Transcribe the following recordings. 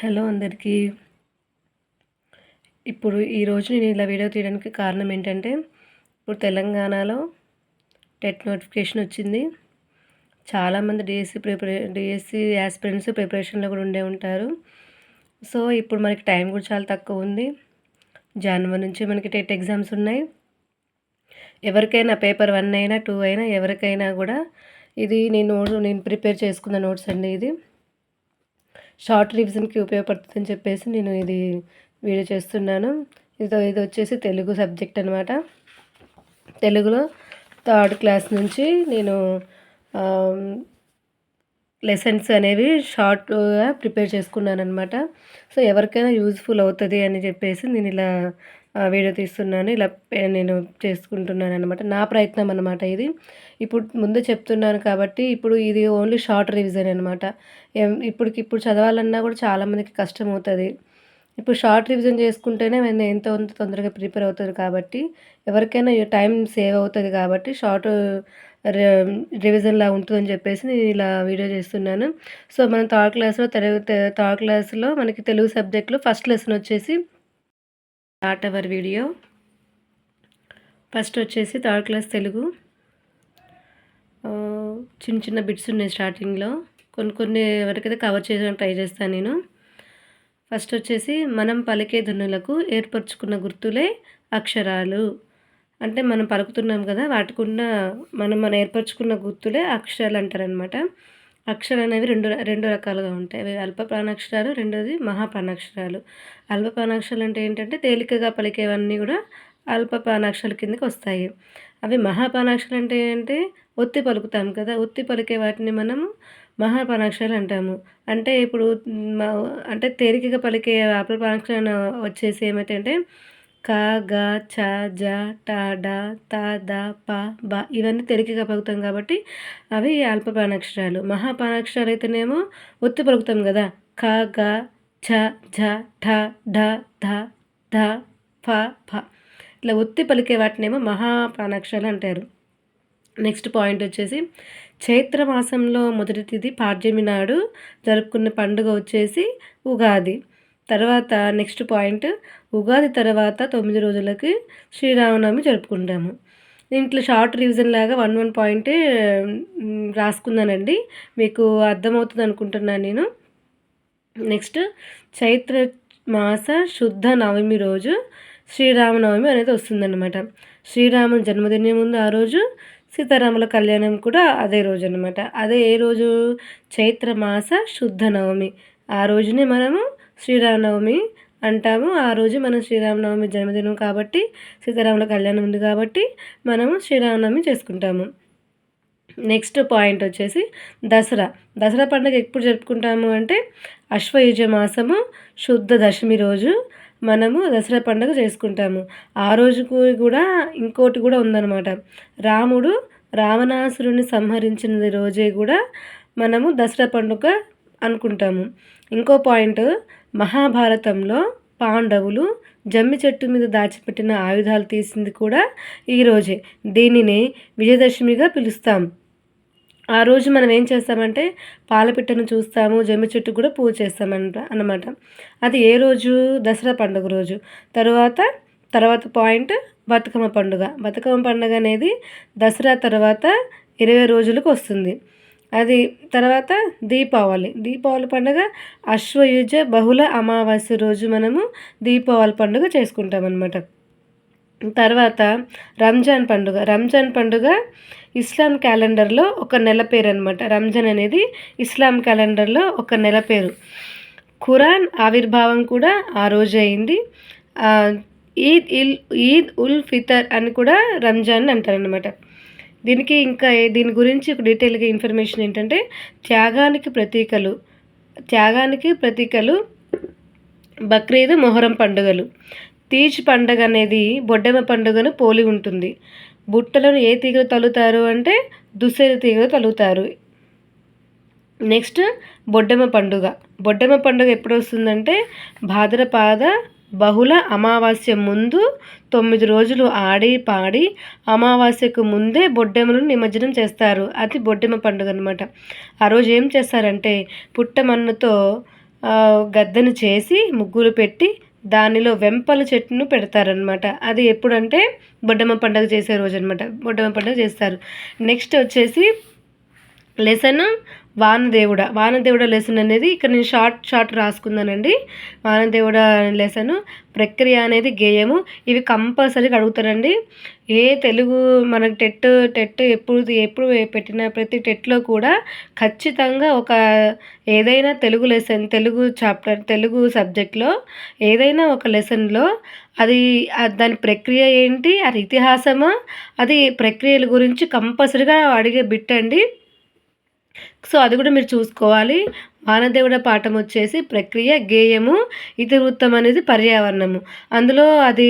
Hello అందరికీ. ఇప్పుడు ఈరోజు నేను ఇలా వీడియో తీయడానికి కారణం ఏంటంటే ఇప్పుడు తెలంగాణలో టెట్ నోటిఫికేషన్ వచ్చింది. చాలామంది డిఎస్సి ప్రిపరే డిఎస్సి యాస్పిరెంట్స్ ప్రిపరేషన్లో కూడా ఉండే ఉంటారు. సో ఇప్పుడు మనకి టైం కూడా చాలా తక్కువ ఉంది. జనవరి నుంచి మనకి టెట్ ఎగ్జామ్స్ ఉన్నాయి. ఎవరికైనా పేపర్ వన్ అయినా టూ అయినా ఎవరికైనా కూడా ఇది నేను నేను ప్రిపేర్ చేసుకున్న నోట్స్ అండి ఇది. షార్ట్ రివిజన్కి ఉపయోగపడుతుందని చెప్పేసి నేను ఇది వీడియో చేస్తున్నాను. ఇది ఇది వచ్చేసి తెలుగు సబ్జెక్ట్ అనమాట తెలుగులో థర్డ్ క్లాస్ నుంచి నేను లెసన్స్ అనేవి షార్ట్గా ప్రిపేర్ చేసుకున్నాను అనమాట సో ఎవరికైనా యూజ్ఫుల్ అవుతుంది అని చెప్పేసి నేను ఇలా వీడియో తీస్తున్నాను. ఇలా నేను చేసుకుంటున్నాను అనమాట నా ప్రయత్నం అనమాట ఇది. ఇప్పుడు ముందు చెప్తున్నాను కాబట్టి ఇప్పుడు ఇది ఓన్లీ షార్ట్ రివిజన్ అనమాట ఇప్పటికి ఇప్పుడు చదవాలన్నా కూడా చాలామందికి కష్టం అవుతుంది ఇప్పుడు షార్ట్ రివిజన్ చేసుకుంటేనే నేను ఎంతో తొందరగా ప్రిపేర్ అవుతుంది కాబట్టి ఎవరికైనా టైం సేవ్ అవుతుంది కాబట్టి షార్ట్ రివిజన్లా ఉంటుందని చెప్పేసి నేను ఇలా వీడియో చేస్తున్నాను. సో మనం థర్డ్ క్లాస్లో తెలుగు థర్డ్ క్లాస్లో మనకి తెలుగు సబ్జెక్ట్లో ఫస్ట్ లెసన్ వచ్చేసి స్టార్ట్ అవర్ వీడియో. ఫస్ట్ వచ్చేసి థర్డ్ క్లాస్ తెలుగు. చిన్న చిన్న బిట్స్ ఉన్నాయి స్టార్టింగ్లో. కొన్ని కొన్ని వరకైతే కవర్ చేయడానికి ట్రై చేస్తాను నేను. ఫస్ట్ వచ్చేసి మనం పలికే ధనులకు ఏర్పరచుకున్న గుర్తులే అక్షరాలు. అంటే మనం పలుకుతున్నాం కదా వాటికున్న మనం మనం ఏర్పరచుకున్న గుర్తులే అక్షరాలు అంటారనమాట అక్షరాలు అనేవి రెండు రెండు రకాలుగా ఉంటాయి. అవి అల్ప ప్రాణాక్షరాలు రెండోది మహాప్రాణాక్షరాలు. అల్ప ప్రాణాక్షరాలు అంటే ఏంటంటే తేలికగా పలికేవన్నీ కూడా అల్ప ప్రాణాక్షరాల కిందకి వస్తాయి. అవి మహాపానాక్షరాలు అంటే ఏంటంటే ఒత్తి పలుకుతాం కదా ఒత్తి పలికే వాటిని మనము మహాపానాక్షరాలు అంటాము. అంటే ఇప్పుడు అంటే తేలికగా పలికే అల్ప ప్రాణాక్షరాలు వచ్చేసి ఏమైతే క గ చ జ ట డ త ద ప బ ఇవన్నీ తెలికగా పలుకుతాం కాబట్టి అవి అల్ప ప్రాణాక్షరాలు మహాపానాక్షరాలు అయితేనేమో ఒత్తి పలుకుతాం కదా. క గ ఛ ఝ ఠ ఢ ధ ధ ఫ ఫ. ఇట్లా ఒత్తి పలికే వాటినేమో మహాప్రాణాక్షరాలు అంటారు. నెక్స్ట్ పాయింట్ వచ్చేసి చైత్ర మాసంలో మొదటి తిథి పాడ్యమి నాడు జరుపుకున్న పండుగ వచ్చేసి ఉగాది. తర్వాత నెక్స్ట్ పాయింట్ ఉగాది తర్వాత తొమ్మిది రోజులకి శ్రీరామనవమి జరుపుకుంటాము. దీంట్లో షార్ట్ రివిజన్ లాగా వన్ వన్ పాయింట్ రాసుకున్నానండి. మీకు అర్థమవుతుంది అనుకుంటున్నాను నేను. నెక్స్ట్ చైత్ర మాస శుద్ధ నవమి రోజు శ్రీరామనవమి అనేది వస్తుందన్నమాట. శ్రీరాముని జన్మదినం ముందు ఆ రోజు సీతారాముల కళ్యాణం కూడా అదే రోజు అనమాట అదే ఏ రోజు? చైత్ర మాస శుద్ధ నవమి. ఆ రోజునే మనము శ్రీరామనవమి అంటాము. ఆ రోజు మనం శ్రీరామనవమి జన్మదినం కాబట్టి సీతారాముల కళ్యాణం ఉంది కాబట్టి మనము శ్రీరామనవమి చేసుకుంటాము. నెక్స్ట్ పాయింట్ వచ్చేసి దసరా. దసరా పండుగ ఎప్పుడు జరుపుకుంటాము అంటే అశ్వయుజ మాసము శుద్ధ దశమి రోజు మనము దసరా పండుగ చేసుకుంటాము. ఆ రోజుకు కూడా ఇంకోటి కూడా ఉందన్నమాట. రాముడు రావణాసురుని సంహరించిన రోజే కూడా మనము దసరా పండుగ అనుకుంటాము. ఇంకో పాయింట్ మహాభారతంలో పాండవులు జమ్మి చెట్టు మీద దాచిపెట్టిన ఆయుధాలు తీసింది కూడా ఈరోజే దీనిని విజయదశమిగా పిలుస్తాం. ఆ రోజు మనం ఏం చేస్తామంటే పాలపిట్టను చూస్తాము జమ్మి చెట్టు కూడా పూజ చేస్తామంట అన్నమాట. అది ఏ రోజు? దసరా పండుగ రోజు. తర్వాత తర్వాత పాయింట్ బతుకమ్మ పండుగ. బతుకమ్మ పండుగ అనేది దసరా తర్వాత ఇరవై రోజులకు వస్తుంది. అది తర్వాత దీపావళి. దీపావళి పండుగ అశ్వయుజ బహుళ అమావాస్య రోజు మనము దీపావళి పండుగ చేసుకుంటాం అనమాట తర్వాత రంజాన్ పండుగ. రంజాన్ పండుగ ఇస్లాం క్యాలెండర్లో ఒక నెల పేరు అనమాట రంజాన్ అనేది ఇస్లాం క్యాలెండర్లో ఒక నెల పేరు. ఖురాన్ ఆవిర్భావం కూడా ఆ రోజు అయింది. ఈద్ ఇల్ ఈద్ ఉల్ ఫితర్ అని కూడా రంజాన్ అంటారనమాట దీనికి ఇంకా దీని గురించి ఒక డీటెయిల్గా ఇన్ఫర్మేషన్ ఏంటంటే త్యాగానికి ప్రతీకలు త్యాగానికి ప్రతీకలు బక్రీద్ మొహరం పండుగలు. తీజ్ పండుగ అనేది బొడ్డెమ్మ పండుగను పోలి ఉంటుంది. బుట్టలను ఏ తీగలు తలుతారు అంటే దుస్సేరు తీగలు తలుతారు. నెక్స్ట్ బొడ్డమ్మ పండుగ. బొడ్డెమ్మ పండుగ ఎప్పుడు వస్తుందంటే భాద్రపాద బహుళ అమావాస్య ముందు తొమ్మిది రోజులు ఆడి పాడి అమావాస్యకు ముందే బొడ్డెమ్మను నిమజ్జనం చేస్తారు. అది బొడ్డెమ్మ పండుగ అనమాట ఆ రోజు ఏం చేస్తారంటే పుట్టమన్నుతో గద్దెను చేసి ముగ్గులు పెట్టి దానిలో వెంపల చెట్టును పెడతారనమాట. అది ఎప్పుడంటే బొడ్డమ్మ పండుగ చేసే రోజు అనమాట బొడ్డమ్మ పండుగ చేస్తారు. నెక్స్ట్ వచ్చేసి లెసన్ వానదేవుడ వానదేవుడ లెసన్ అనేది ఇక్కడ నేను షార్ట్ షార్ట్ రాసుకున్నానండి వానదేవుడ లెసన్ ప్రక్రియ అనేది గేయము. ఇవి కంపల్సరీగా అడుగుతారండి. ఏ తెలుగు మనకు టెట్ టెట్ ఎప్పుడు ఎప్పుడు పెట్టిన ప్రతి టెట్లో కూడా ఖచ్చితంగా ఒక ఏదైనా తెలుగు లెసన్ తెలుగు చాప్టర్ తెలుగు సబ్జెక్ట్లో ఏదైనా ఒక లెసన్లో అది దాని ప్రక్రియ ఏంటి అది ఇతిహాసమా అది ప్రక్రియల గురించి కంపల్సరీగా అడిగే బిట్ అండి. సో అది కూడా మీరు చూసుకోవాలి. వానదేవుడ పాఠం వచ్చేసి ప్రక్రియ గేయము ఇతివృత్తం అనేది పర్యావరణము. అందులో అది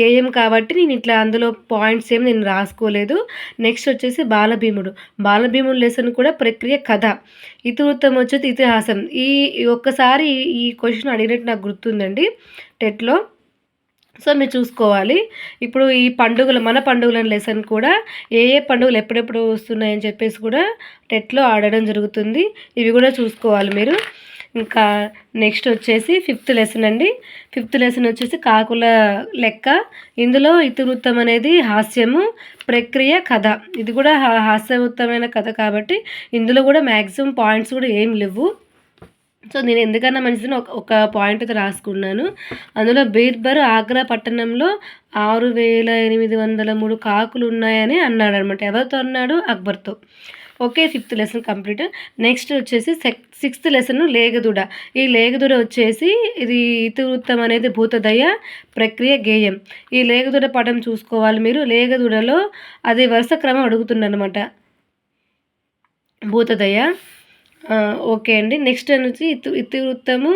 గేయం కాబట్టి నేను ఇట్లా అందులో పాయింట్స్ ఏమి నేను రాసుకోలేదు. నెక్స్ట్ వచ్చేసి బాలభీముడు. బాలభీముడు లెసన్ కూడా ప్రక్రియ కథ. ఇతివృత్తం వచ్చేసి ఇతిహాసం. ఈ ఒక్కసారి ఈ క్వశ్చన్ అడిగినట్టు నాకు గుర్తుందండి. టెట్లో సో మీరు చూసుకోవాలి. ఇప్పుడు ఈ పండుగలు మన పండుగల లెసన్ కూడా ఏ ఏ పండుగలు ఎప్పుడెప్పుడు వస్తున్నాయని చెప్పేసి కూడా టెట్లో ఆడడం జరుగుతుంది. ఇవి కూడా చూసుకోవాలి మీరు. ఇంకా నెక్స్ట్ వచ్చేసి ఫిఫ్త్ లెసన్ అండి. ఫిఫ్త్ లెసన్ వచ్చేసి కాకుల లెక్క. ఇందులో ఇతివృత్తం అనేది హాస్యము ప్రక్రియ కథ. ఇది కూడా హాస్యవృత్తమైన కథ కాబట్టి ఇందులో కూడా మ్యాక్సిమం పాయింట్స్ కూడా ఏం లేవు. సో నేను ఎందుకన్నా మంచిదని ఒక ఒక పాయింట్ అయితే రాసుకున్నాను. అందులో బీర్బర్ ఆగ్రా పట్టణంలో ఆరు వేల ఎనిమిది వందల మూడు కాకులు ఉన్నాయని అన్నాడు అనమాట ఎవరితో అన్నాడు? అక్బర్తో. Okay fifth lesson complete next వచ్చేసి సిక్స్త్ లెసన్ లేగదుడ. ఈ లేగదుడ వచ్చేసి ఇది ఇతివృత్తం అనేది భూతదయ ప్రక్రియ గేయం. ఈ లేగదుడ పటం చూసుకోవాలి మీరు. లేగదుడలో అది వరుస క్రమం అడుగుతుందన్నమాట. భూతదయ. ఓకే అండి. నెక్స్ట్ వచ్చి ఇతి ఇతివృత్తము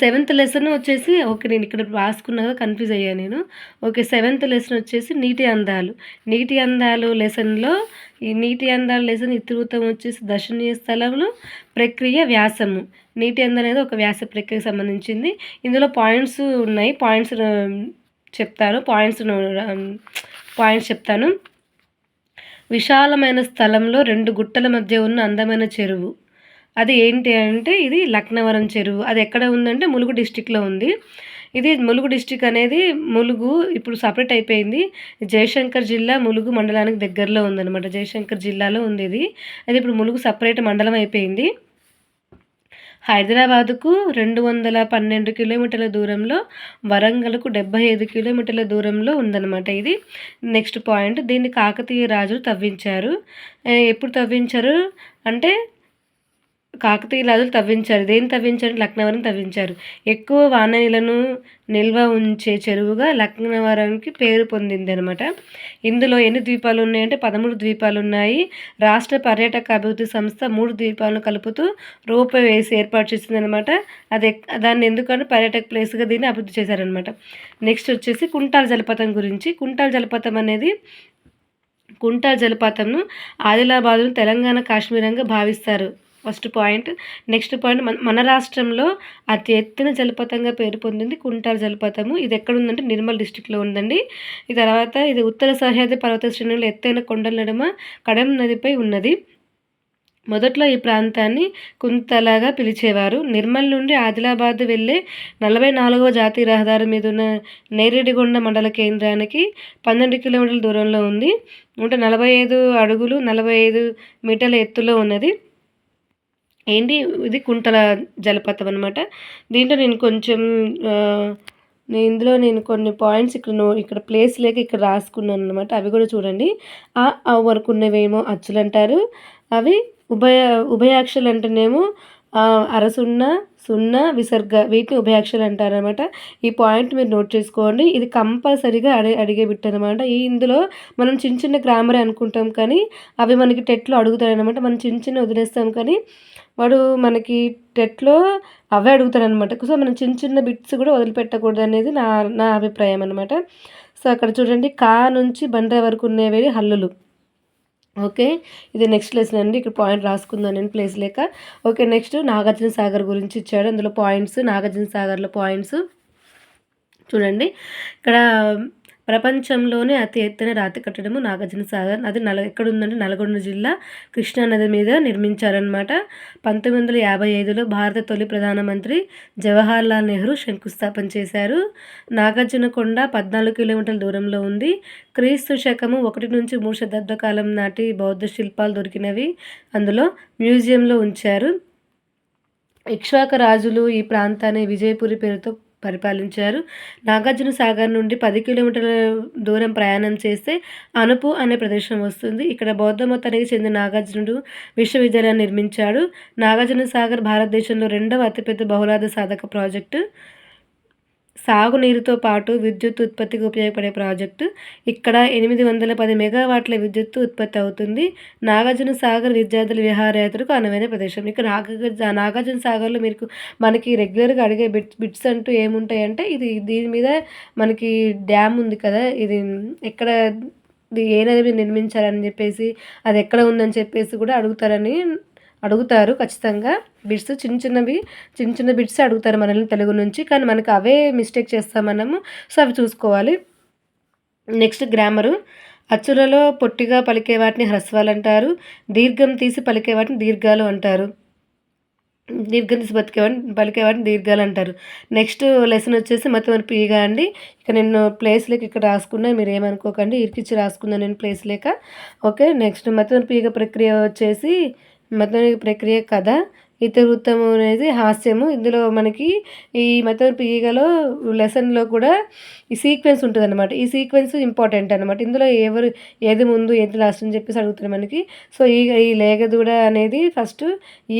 సెవెంత్ లెసన్ వచ్చేసి ఓకే నేను ఇక్కడ రాసుకున్నా కదా కన్ఫ్యూజ్ అయ్యాను నేను. ఓకే సెవెంత్ లెసన్ వచ్చేసి నీటి అందాలు. నీటి అందాలు లెసన్లో ఈ నీటి అందాల లెసన్ ఇతివృత్తం వచ్చేసి దర్శనీయ స్థలంలో ప్రక్రియ వ్యాసము. నీటి అందం అనేది ఒక వ్యాస ప్రక్రియకు సంబంధించింది. ఇందులో పాయింట్స్ ఉన్నాయి. పాయింట్స్ చెప్తాను. పాయింట్స్ పాయింట్స్ చెప్తాను. విశాలమైన స్థలంలో రెండు గుట్టల మధ్య ఉన్న అందమైన చెరువు. అది ఏంటి అంటే ఇది లక్నవరం చెరువు. అది ఎక్కడ ఉందంటే ములుగు డిస్టిక్లో ఉంది. ఇది ములుగు డిస్టిక్ అనేది ములుగు ఇప్పుడు సపరేట్ అయిపోయింది. జయశంకర్ జిల్లా ములుగు మండలానికి దగ్గరలో ఉందన్నమాట. జయశంకర్ జిల్లాలో ఉంది ఇది. అది ఇప్పుడు ములుగు సపరేట్ మండలం అయిపోయింది. హైదరాబాదుకు రెండు వందల పన్నెండు కిలోమీటర్ల దూరంలో వరంగల్కు డెబ్బై ఐదు కిలోమీటర్ల దూరంలో ఉందన్నమాట ఇది. నెక్స్ట్ పాయింట్ దీన్ని కాకతీయ రాజులు తవ్వించారు. ఎప్పుడు తవ్వించారు? అంటే కాకతీయ రాజులు తవ్వించారు. దేని తవ్వించారు? లక్నవరం తవ్వించారు. ఎక్కువ వాననీలను నిల్వ ఉంచే చెరువుగా లక్నవరంకి పేరు పొందింది అనమాట ఇందులో ఎన్ని ద్వీపాలు ఉన్నాయంటే పదమూడు ద్వీపాలు ఉన్నాయి. రాష్ట్ర పర్యాటక అభివృద్ధి సంస్థ మూడు ద్వీపాలను కలుపుతూ రోప్ వేసి ఏర్పాటు చేసింది అనమాట అది దాన్ని ఎందుకంటే పర్యాటక ప్లేస్గా దీన్ని అభివృద్ధి చేశారనమాట నెక్స్ట్ వచ్చేసి కుంటాల జలపాతం గురించి. కుంటాల జలపాతం అనేది కుంటాల జలపాతంను ఆదిలాబాదును తెలంగాణ కాశ్మీరంగా భావిస్తారు. First point. నెక్స్ట్ పాయింట్ మన మన రాష్ట్రంలో అతి ఎత్తున జలపాతంగా పేరు పొందింది కుంటాల జలపాతము. ఇది ఎక్కడ ఉందంటే నిర్మల్ డిస్టిక్లో ఉందండి. ఈ తర్వాత ఇది ఉత్తర సహ్యాద్రి పర్వత శ్రేణులు ఎత్తైన కొండల నడుమ కడెం నదిపై ఉన్నది. మొదట్లో ఈ ప్రాంతాన్ని కుంతలాగా పిలిచేవారు. నిర్మల్ నుండి ఆదిలాబాద్ వెళ్ళే నలభై నాలుగవ జాతీయ రహదారి మీద ఉన్న నేరేడిగొండ మండల కేంద్రానికి పన్నెండు కిలోమీటర్ల దూరంలో ఉంది. నూట నలభై ఐదు అడుగులు నలభై ఐదు మీటర్ల ఎత్తులో ఉన్నది. ఏంటి? ఇది కుంటల జలపాతం అనమాట దీంట్లో నేను కొంచెం ఇందులో నేను కొన్ని పాయింట్స్ ఇక్కడ ఇక్కడ ప్లేస్ లేక ఇక్కడ రాసుకున్నాను అనమాట అవి కూడా చూడండి. ఆ వరకు ఉన్నవేమో అచ్చులు అంటారు అవి ఉభయ ఉభయాక్షలు అంటేనేమో అరసున్న సున్నా విసర్గ వీటిని ఉభయాక్షలు అంటారనమాట ఈ పాయింట్ మీరు నోట్ చేసుకోండి. ఇది కంపల్సరీగా అడి అడిగే బిట్ అనమాట ఈ ఇందులో మనం చిన్న చిన్న గ్రామర్ అనుకుంటాం కానీ అవి మనకి టెట్లో అడుగుతారనమాట మనం చిన్న చిన్న వదిలేస్తాం కానీ వాడు మనకి టెట్లో అవే అడుగుతారనమాట సో మనం చిన్న చిన్న బిట్స్ కూడా వదిలిపెట్టకూడదు అనేది నా నా అభిప్రాయం అనమాట సో అక్కడ చూడండి. కా నుంచి బండ్ర వరకు ఉన్నవి హల్లులు. ఓకే? ఇది నెక్స్ట్ లెసన్ అండి. ఇక్కడ పాయింట్ రాసుకుందాం నేను ప్లేస్ లేక. ఓకే నెక్స్ట్ నాగార్జున సాగర్ గురించి ఇచ్చాడు. అందులో పాయింట్స్ నాగార్జున సాగర్లో పాయింట్స్ చూడండి. ఇక్కడ ప్రపంచంలోనే అతి ఎత్తైన రాతి కట్టడము నాగార్జున సాగర్. అది నల ఎక్కడ ఉందంటే నల్గొండ జిల్లా కృష్ణా నది మీద నిర్మించారనమాట పంతొమ్మిది వందల యాభై ఐదులో భారత తొలి ప్రధానమంత్రి జవహర్లాల్ నెహ్రూ శంకుస్థాపన చేశారు. నాగార్జున కొండ పద్నాలుగు కిలోమీటర్ల దూరంలో ఉంది. క్రీస్తు శకము ఒకటి నుంచి మూడు శతాబ్ద కాలం నాటి బౌద్ధ శిల్పాలు దొరికినవి అందులో మ్యూజియంలో ఉంచారు. ఇక్ష్వాక రాజులు ఈ ప్రాంతాన్ని విజయపురి పేరుతో పరిపాలించారు. నాగార్జున సాగర్ నుండి పది కిలోమీటర్ల దూరం ప్రయాణం చేస్తే అనుపు అనే ప్రదేశం వస్తుంది. ఇక్కడ బౌద్ధ మతానికి చెందిన నాగార్జునుడు విశ్వవిద్యాలయాన్ని నిర్మించాడు. నాగార్జున సాగర్ భారతదేశంలో రెండవ అతిపెద్ద బహుళార్థ సాధక ప్రాజెక్టు. సాగునీరుతో పాటు విద్యుత్ ఉత్పత్తికి ఉపయోగపడే ప్రాజెక్టు. ఇక్కడ ఎనిమిది వందల పది మెగావాట్ల విద్యుత్ ఉత్పత్తి అవుతుంది. నాగార్జున సాగర్ విద్యార్థుల విహారయాత్రకు అనువైన ప్రదేశం. ఇక్కడ నాగార్జున నాగార్జున సాగర్లో మీకు మనకి రెగ్యులర్గా అడిగే బిట్స్ బిట్స్ అంటూ ఏముంటాయంటే ఇది దీని మీద మనకి డ్యామ్ ఉంది కదా ఇది ఎక్కడ ఏ నది మీద చెప్పేసి అది ఎక్కడ ఉందని చెప్పేసి కూడా అడుగుతారని అడుగుతారు ఖచ్చితంగా. బిట్స్ చిన్న చిన్నవి చిన్న చిన్న బిట్స్ అడుగుతారు మనల్ని తెలుగు నుంచి. కానీ మనకు అవే మిస్టేక్ చేస్తాం మనము. సో అవి చూసుకోవాలి. Next grammar. అచ్చులలో పొట్టిగా పలికే వాటిని హ్రస్వాలు అంటారు. దీర్ఘం తీసి పలికే వాటిని దీర్ఘాలు అంటారు. దీర్ఘం తీసి బతికేవాడిని పలికేవాడిని దీర్ఘాలు అంటారు. నెక్స్ట్ లెసన్ వచ్చేసి మొత్తం మరి పీగా అండి. ఇక నేను ప్లేస్ లేక ఇక్కడ రాసుకున్నా మీరు ఏమనుకోకండి. ఇరికిచ్చి రాసుకున్నాను నేను ప్లేస్ లేక. ఓకే నెక్స్ట్ మొత్తం పీగ ప్రక్రియ వచ్చేసి మతోనిక ప్రక్రియ కథ ఇతర వృత్తము అనేది హాస్యము. ఇందులో మనకి ఈ మతోనిక ఈగలో లెసన్లో కూడా ఈ సీక్వెన్స్ ఉంటుంది అనమాట ఈ సీక్వెన్స్ ఇంపార్టెంట్ అనమాట ఇందులో ఎవరు ఏది ముందు ఏది లాస్ట్ అని చెప్పేసి అడుగుతారు మనకి. సో ఈగ ఈ లేగదూడ అనేది ఫస్ట్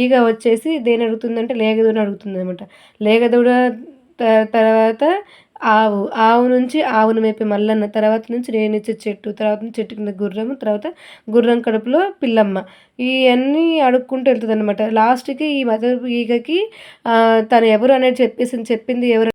ఈగ వచ్చేసి దేని అడుగుతుందంటే లేగదూడ అడుగుతుంది అనమాట లేగదూడ తర్వాత ఆవు ఆవు నుంచి ఆవును మేపే మల్లన్న తర్వాత నుంచి రేణిచ్చే చెట్టు తర్వాత నుంచి చెట్టు కింద గుర్రము తర్వాత గుర్రం కడుపులో పిల్లమ్మ. ఇవన్నీ అడుక్కుంటూ వెళ్తుంది అనమాట లాస్ట్కి ఈ మదర్ ఈగకి తను ఎవరు అనేది చెప్పేసి చెప్పింది ఎవరు